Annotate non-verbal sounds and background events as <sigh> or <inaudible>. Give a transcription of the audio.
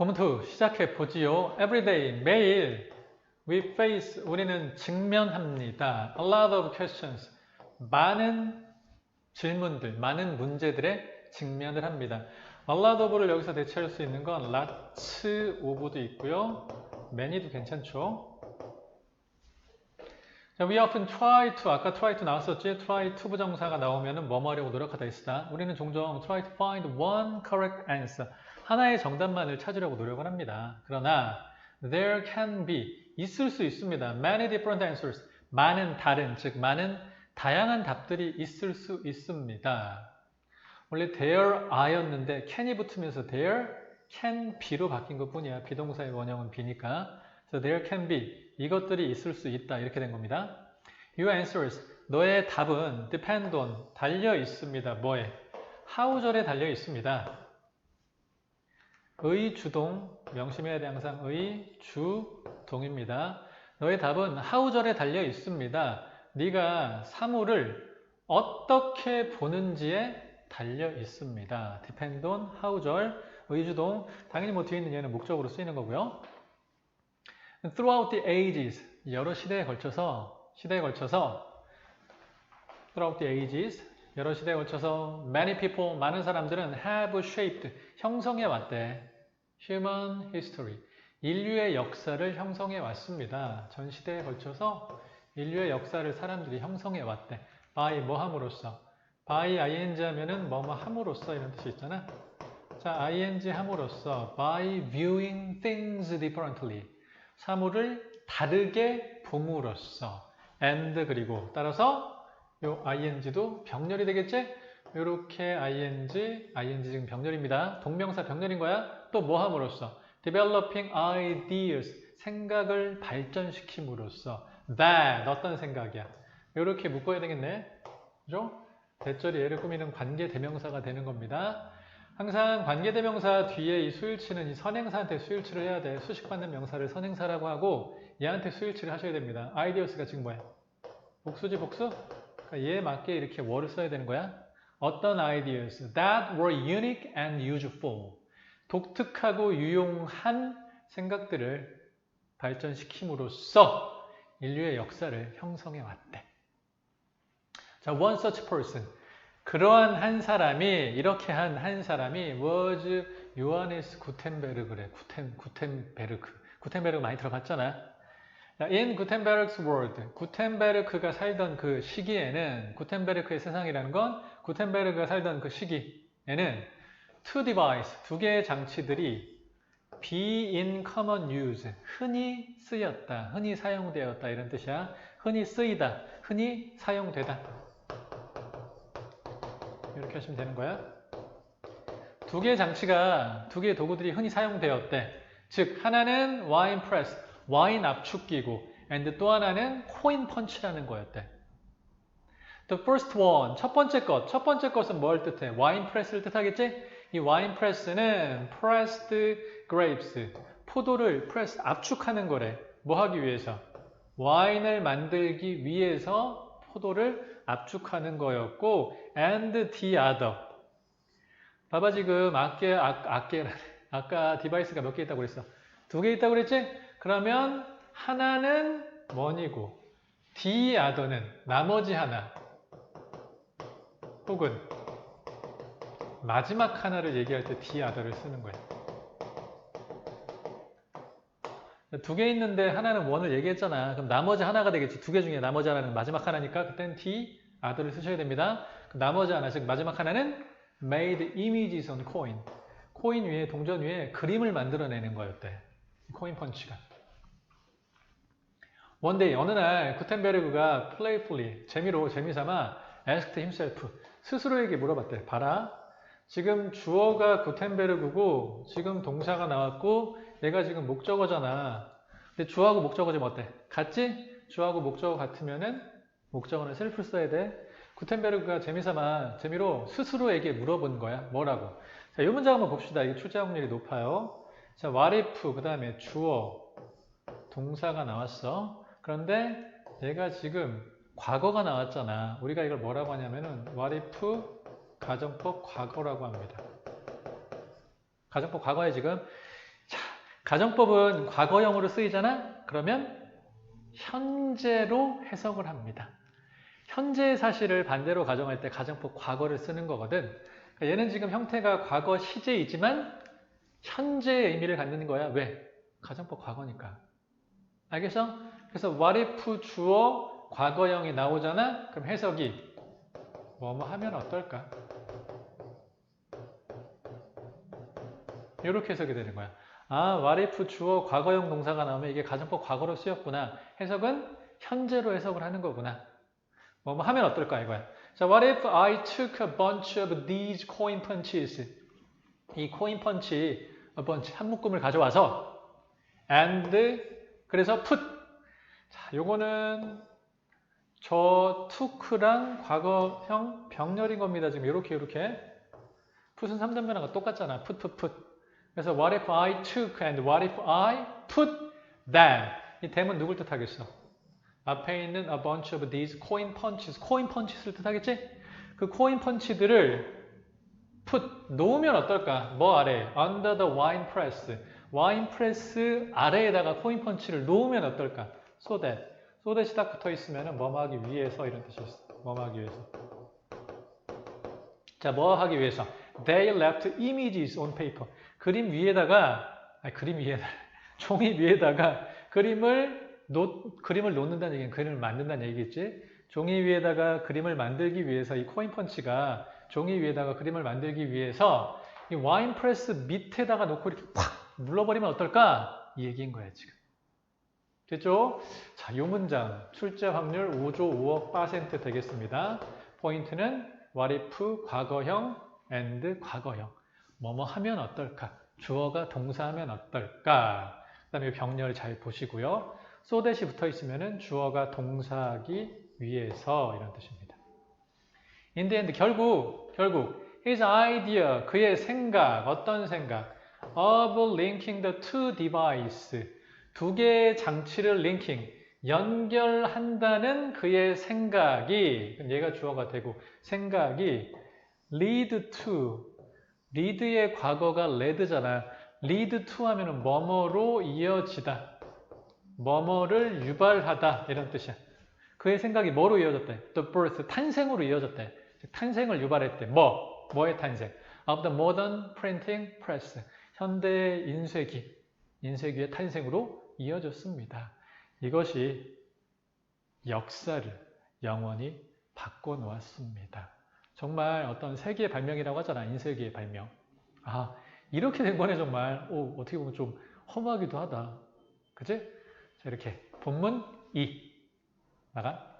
본투 시작해 보지요. Everyday 매일 we face 우리는 직면합니다. A lot of questions 많은 질문들, 많은 문제들에 직면을 합니다. A lot of를 여기서 대체할 수 있는 건 lots of도 있고요. many도 괜찮죠. 자, we often try to 아까 try to 나왔었지? try to 부정사가 나오면은 뭐뭐 하려고 노력하다 있다. 우리는 종종 try to find one correct answer 하나의 정답만을 찾으려고 노력을 합니다. 그러나 there can be 있을 수 있습니다. many different answers 많은 다른 즉 많은 다양한 답들이 있을 수 있습니다. 원래 there are였는데 can이 붙으면서 there can be로 바뀐 것 뿐이야. 비동사의 원형은 be니까. So there can be 이것들이 있을 수 있다 이렇게 된 겁니다. Your answers 너의 답은 depend on 달려 있습니다. 뭐에? how절에 달려 있습니다. 의 주동 명심해야 돼 항상 의 주동입니다. 너의 답은 how절에 달려 있습니다. 네가 사물을 어떻게 보는지에 달려 있습니다. depend on how절 의주동 당연히 뭐 뒤에 있는 얘는 목적으로 쓰이는 거고요. throughout the ages 여러 시대에 걸쳐서 시대에 걸쳐서 throughout the ages 여러 시대에 걸쳐서 many people 많은 사람들은 have shaped 형성해 왔대 human history 인류의 역사를 형성해 왔습니다. 전 시대에 걸쳐서 인류의 역사를 사람들이 형성해 왔대. by 뭐 함으로써 by ing 하면은 뭐뭐 함으로써 이런 뜻이 있잖아. 자, ing 함으로써 by viewing things differently 사물을 다르게 봄으로써 and 그리고 따라서 요 ing도 병렬이 되겠지? 요렇게 ing, ing 지금 병렬입니다. 동명사 병렬인 거야. 또 뭐 함으로써 developing ideas 생각을 발전시킴으로써 that 어떤 생각이야? 요렇게 묶어야 되겠네. 그죠? 대절이 얘를 꾸미는 관계 대명사가 되는 겁니다. 항상 관계대명사 뒤에 이 수일치는 이 선행사한테 수일치를 해야 돼. 수식받는 명사를 선행사라고 하고 얘한테 수일치를 하셔야 됩니다. 아이디어스가 지금 뭐야? 복수지 복수? 그러니까 얘에 맞게 이렇게 were 써야 되는 거야. 어떤 ideas that were unique and useful. 독특하고 유용한 생각들을 발전시킴으로써 인류의 역사를 형성해 왔대. 자, one such person. 그러한 한 사람이 이렇게 한 한 사람이 was 요하네스 구텐베르그래. 구텐 구텐베르크. 구텐베르크 많이 들어봤잖아. In Gutenberg's world, 구텐베르크가 살던 그 시기에는 구텐베르크의 세상이라는 건 구텐베르크가 살던 그 시기에는 two device, 두 개의 장치들이 be in common use, 흔히 쓰였다, 흔히 사용되었다 이런 뜻이야. 흔히 쓰이다, 흔히 사용되다. 이렇게 하시면 되는 거야. 두 개의 장치가, 두 개의 도구들이 흔히 사용되었대. 즉, 하나는 와인 프레스, 와인 압축기구, and 또 하나는 코인 펀치라는 거였대. The first one, 첫 번째 것. 첫 번째 것은 뭘 뜻해? 와인 프레스를 뜻하겠지? 이 와인 프레스는 pressed grapes, 포도를 프레스, 압축하는 거래. 뭐 하기 위해서? 와인을 만들기 위해서 포도를 압축하는 거였고 and the other 봐봐 지금 아께 아, 아께 아까 디바이스가 몇 개 있다고 그랬어 두 개 있다고 그랬지 그러면 하나는 원이고 the other는 나머지 하나 혹은 마지막 하나를 얘기할 때 other를 쓰는 거야 두개 있는데 하나는 원을 얘기했잖아. 그럼 나머지 하나가 되겠지. 두 개 중에 나머지 하나는 마지막 하나니까 그땐 t 아들을 쓰셔야 됩니다. 나머지 하나, 즉 마지막 하나는 made images on coin. 코인 위에 동전 위에 그림을 만들어내는 거였대. 코인 펀치가. Day 어느 날 구텐베르그가 playfully 재미로 재미삼아 asked himself 스스로에게 물어봤대. 봐라. 지금 주어가 구텐베르그고 지금 동사가 나왔고 얘가 지금 목적어잖아. 근데 주어하고 목적어 지금 어때? 같지? 주어하고 목적어 같으면은 목적어는 셀프 써야 돼. 구텐베르그가 재미삼아 재미로 스스로에게 물어본 거야. 뭐라고? 자, 이 문장 한번 봅시다. 이게 출제 확률이 높아요. 자, what if 그 다음에 주어 동사가 나왔어. 그런데 얘가 지금 과거가 나왔잖아. 우리가 이걸 뭐라고 하냐면은 what if 가정법 과거라고 합니다. 가정법 과거에 지금 자, 가정법은 과거형으로 쓰이잖아? 그러면 현재로 해석을 합니다. 현재의 사실을 반대로 가정할 때 가정법 과거를 쓰는 거거든. 그러니까 얘는 지금 형태가 과거 시제이지만 현재의 의미를 갖는 거야. 왜? 가정법 과거니까. 알겠어? 그래서 what if 주어 과거형이 나오잖아? 그럼 해석이 뭐뭐 하면 어떨까? 이렇게 해석이 되는 거야. 아, what 주어 과거형 동사가 나오면 이게 가정법 과거로 쓰였구나. 해석은 현재로 해석을 하는 거구나. 뭐 뭐 하면 어떨까 이거야. 자, what if I took a bunch of these coin punches? 이 코인 펀치, 한 묶음을 가져와서 and 그래서 put. 자, 요거는 저 took랑 과거형 병렬인 겁니다. 지금 이렇게 이렇게. put은 3단 변화가 똑같잖아. put, put, put. 그래서 what if I took and what if I put them. 이 them은 누굴 뜻하겠어? 앞에 있는 a bunch of these coin punches. coin punches를 뜻하겠지? 그 coin punch들을 put 놓으면 어떨까? 뭐 아래? under the wine press. 와인 프레스 아래에다가 코인 펀치를 놓으면 어떨까? so that. so 딱 붙어 있으면 뭐 하기 위해서 이런 뜻이 있어. 뭐 하기 위해서. 자, 뭐 하기 위해서? They left images on paper. 그림 위에다가, 아니, 그림 위에다, <laughs> 종이 위에다가 그림을 놓, 그림을 놓는다는 얘기는 그림을 만든다는 얘기겠지? 종이 위에다가 그림을 만들기 위해서 이 코인 펀치가 종이 위에다가 그림을 만들기 위해서 이 와인 프레스 밑에다가 놓고 이렇게 팍 눌러버리면 어떨까? 이 얘기인 거야, 지금. 됐죠? 자, 이 문장 출제 확률 5조 5억 퍼센트 되겠습니다. 포인트는 what if 과거형 and 과거형. 뭐뭐 하면 어떨까? 주어가 동사하면 어떨까? 그 다음에 병렬 잘 보시고요. that이 붙어 있으면 주어가 동사하기 위해서 이런 뜻입니다. in the end, 결국, 결국 his idea, 그의 생각, 어떤 생각? of linking the two device. 두 개의 장치를 linking, 연결한다는 그의 생각이, 얘가 주어가 되고, 생각이 lead to, lead의 과거가 led잖아. lead to 하면은 뭐뭐로 이어지다. 뭐뭐를 유발하다. 이런 뜻이야. 그의 생각이 뭐로 이어졌대? The birth, 탄생으로 이어졌대. 즉, 탄생을 유발했대. 뭐? 뭐의 탄생? Of the modern printing press. 현대 인쇄기, 인쇄기의 탄생으로 이어졌습니다. 이것이 역사를 영원히 바꿔놓았습니다. 정말 어떤 세계의 발명이라고 하잖아. 인쇄기의 발명. 아, 이렇게 된 거네, 정말. 오, 어떻게 보면 좀 허무하기도 하다. 그지? 자, 이렇게. 본문 2. 나가.